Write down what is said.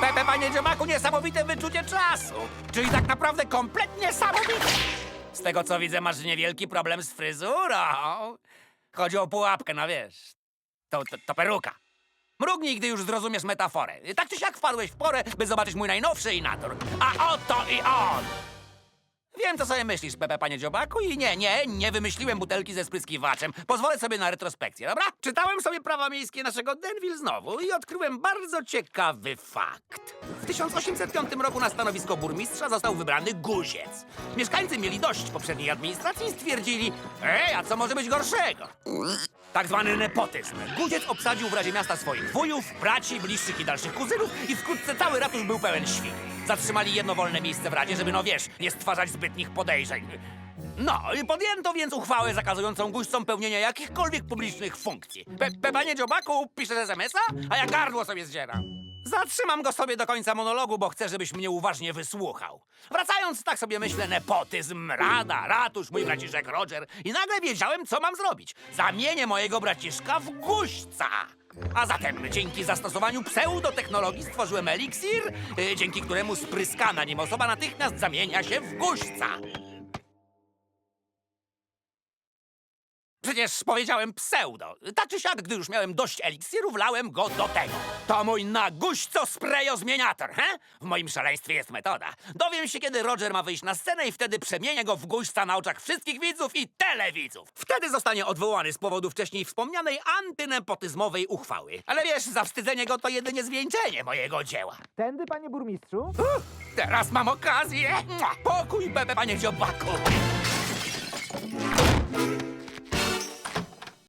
Pepe, panie dziobaku, niesamowite wyczucie czasu. Czyli tak naprawdę kompletnie samowite. Z tego co widzę, masz niewielki problem z fryzurą. Chodzi o pułapkę, no wiesz. To, to, to peruka. Mrugnij, gdy już zrozumiesz metaforę. Tak czy siak wpadłeś w porę, by zobaczyć mój najnowszy inator. A oto i on! Wiem, co sobie myślisz, Pepe, panie dziobaku, i nie, nie, nie wymyśliłem butelki ze spryskiwaczem. Pozwolę sobie na retrospekcję, dobra? Czytałem sobie prawa miejskie naszego Denville znowu i odkryłem bardzo ciekawy fakt. W 1805 roku na stanowisko burmistrza został wybrany Guziec. Mieszkańcy mieli dość poprzedniej administracji i stwierdzili, ej, a co może być gorszego? Tak zwany nepotyzm. Guziec obsadził w Radzie Miasta swoich wujów, braci, bliższych i dalszych kuzynów i wkrótce cały ratusz był pełen świn. Zatrzymali jedno wolne miejsce w Radzie, żeby, no wiesz, nie stwarzać zbytnich podejrzeń. No, i podjęto więc uchwałę zakazującą guźcom pełnienia jakichkolwiek publicznych funkcji. Pe, pe panie dziobaku, piszesz SMS-a? A ja gardło sobie zdzieram. Zatrzymam go sobie do końca monologu, bo chcę, żebyś mnie uważnie wysłuchał. Wracając, tak sobie myślę, nepotyzm, rada, ratusz, mój braciszek Roger i nagle wiedziałem, co mam zrobić. Zamienię mojego braciszka w guźca. A zatem dzięki zastosowaniu pseudotechnologii stworzyłem eliksir, y, dzięki któremu spryskana nim osoba natychmiast zamienia się w guźca. Przecież powiedziałem pseudo. Tak czy siak, gdy już miałem dość eliksiru, wlałem go do tego. To mój na guźco sprejozmieniator, he? W moim szaleństwie jest metoda. Dowiem się, kiedy Roger ma wyjść na scenę i wtedy przemienię go w guźca na oczach wszystkich widzów i telewidzów. Wtedy zostanie odwołany z powodu wcześniej wspomnianej antynepotyzmowej uchwały. Ale wiesz, zawstydzenie go to jedynie zwieńczenie mojego dzieła. Tędy, panie burmistrzu? Teraz mam okazję. Mua! Pokój, bebe, panie dziobaku.